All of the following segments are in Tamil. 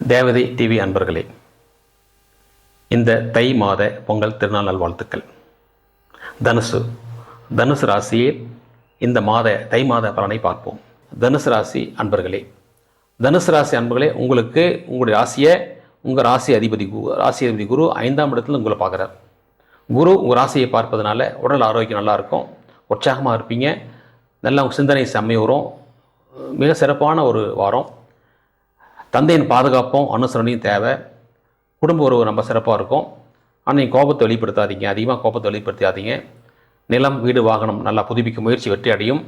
தேவதை டிவி அன்பர்களே இந்த தை மாத பொங்கல் திருநாள் நல்வாழ்த்துக்கள். தனுசு தனுசு ராசியில் இந்த மாத தை மாத பலனை பார்ப்போம். தனுசு ராசி அன்பர்களே தனுசு ராசி அன்பர்களே உங்களுக்கு உங்களுடைய ராசியை உங்கள் ராசி அதிபதி கு ராசி அதிபதி குரு ஐந்தாம் இடத்துல உங்களை பார்க்குறார். குரு உங்கள் ராசியை பார்ப்பதனால உடல் ஆரோக்கியம் நல்லாயிருக்கும் உற்சாகமாக இருப்பீங்க. நல்லா உங்கள் சிந்தனை செம்மை வரும் மிக சிறப்பான ஒரு வாரம். தந்தையின் பாதுகாப்பும் அனுசரணையும் தேவை. குடும்ப உறவு ரொம்ப சிறப்பாக இருக்கும். ஆனால் நீங்கள் கோபத்தை வெளிப்படுத்தாதீங்க. அதிகமாக கோபத்தை வெளிப்படுத்தாதீங்க. நிலம் வீடு வாகனம் நல்லா புதுப்பிக்க முயற்சி வெற்றி அடையும்.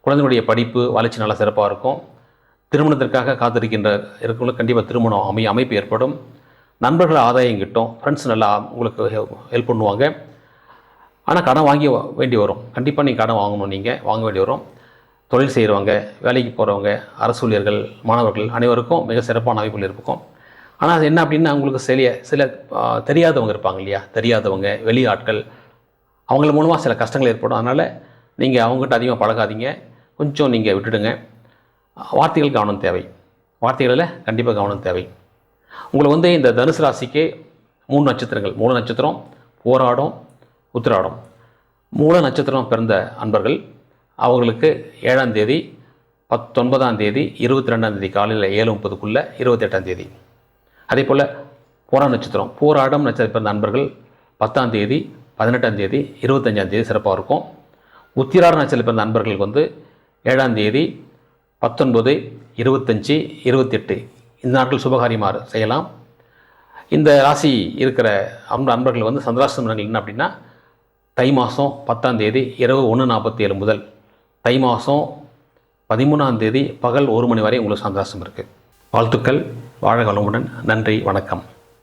குழந்தைகளுடைய படிப்பு வளர்ச்சி நல்லா சிறப்பாக இருக்கும். திருமணத்திற்காக காத்திருக்கின்ற இருக்கவங்களுக்கு கண்டிப்பாக திருமணம் அமை அமைப்பு ஏற்படும். நண்பர்கள் ஆதாயம் கிட்டும். ஃப்ரெண்ட்ஸ் நல்லா உங்களுக்கு ஹெல்ப் பண்ணுவாங்க. ஆனால் கடன் வாங்கி வ- வேண்டி வரும். கண்டிப்பாக நீங்கள் கடன் வாங்கணும் நீங்கள் வாங்க வேண்டி வரும். தொழில் செய்கிறவங்க வேலைக்கு போகிறவங்க அரசு ஊழியர்கள் மாணவர்கள் அனைவருக்கும் மிக சிறப்பான அமைப்புகள் இருக்கும். ஆனால் அது என்ன அப்படின்னா உங்களுக்கு சில சில தெரியாதவங்க இருப்பாங்க இல்லையா? தெரியாதவங்க வெளி ஆட்கள் அவங்கள மூலமாக சில கஷ்டங்கள் ஏற்படும். அதனால் நீங்கள் அவங்ககிட்ட அதிகமாக பழகாதீங்க. கொஞ்சம் நீங்கள் விட்டுடுங்க. வார்த்தைகள் கவனம் தேவை. வார்த்தைகளில் கண்டிப்பாக கவனம் தேவை. உங்களுக்கு வந்து இந்த தனுசு ராசிக்கு மூணு நட்சத்திரங்கள் மூல நட்சத்திரம் போராடும் உத்திராடம். மூல நட்சத்திரம் பிறந்த அன்பர்கள் அவங்களுக்கு ஏழாம் தேதி பத்தொன்பதாம் தேதி இருபத்தி ரெண்டாம் தேதி காலையில் ஏழு முப்பதுக்குள்ளே இருபத்தெட்டாம் தேதி. அதே போல் பூரா நட்சத்திரம் பூராடம் நட்சத்திரம் பிறந்த அன்பர்கள் பத்தாம் தேதி பதினெட்டாம் தேதி இருபத்தஞ்சாம் தேதி சிறப்பாக இருக்கும். உத்திராட நட்சத்திரம் பிறந்த நண்பர்களுக்கு வந்து ஏழாம் தேதி பத்தொன்பது இருபத்தஞ்சி இருபத்தெட்டு. இந்த நாட்கள் சுபகாரியமாக செய்யலாம். இந்த ராசி இருக்கிற அந்த நண்பர்கள் வந்து சந்திராசிரமங்கள் என்ன அப்படின்னா தை மாதம் பத்தாம் தேதி இரவு ஒன்று நாற்பத்தி ஏழு முதல் தை மாதம் பதிமூணாம் தேதி பகல் ஒரு மணி வரை உங்களுக்கு சந்தோஷம் இருக்குது வாழ்த்துக்கள் வாழ வளமுடன் நன்றி வணக்கம்.